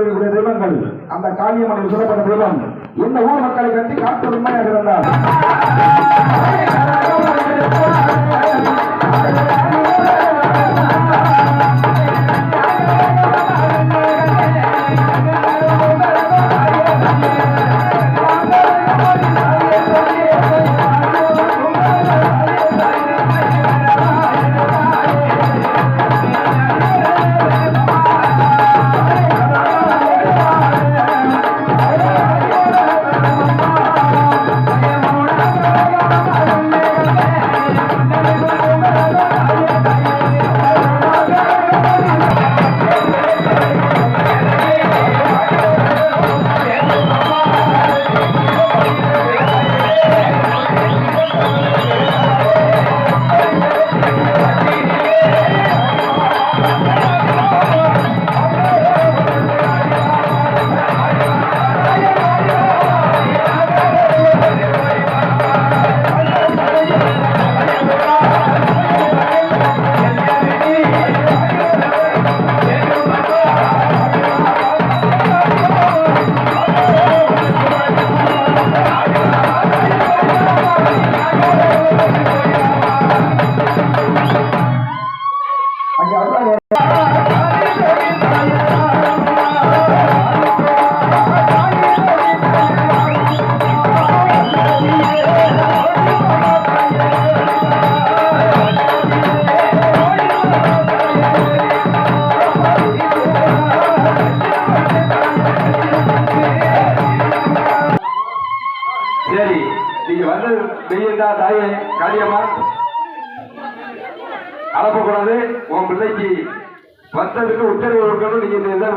காத்துக் தெய்வங்கள் அந்த காளியம்மன் சொல்லப்பட்ட தெய்வம். இந்த ஊர் மக்களை கட்டி காட்டு உண்மையாக இருந்தார் வந்து பெய்யண்டா தாயே? காளியம்மா. அனுப்பக்கூடாது உன் பிள்ளைக்கு வந்ததுக்கு உத்தரவு கொடுக்கணும். நீங்க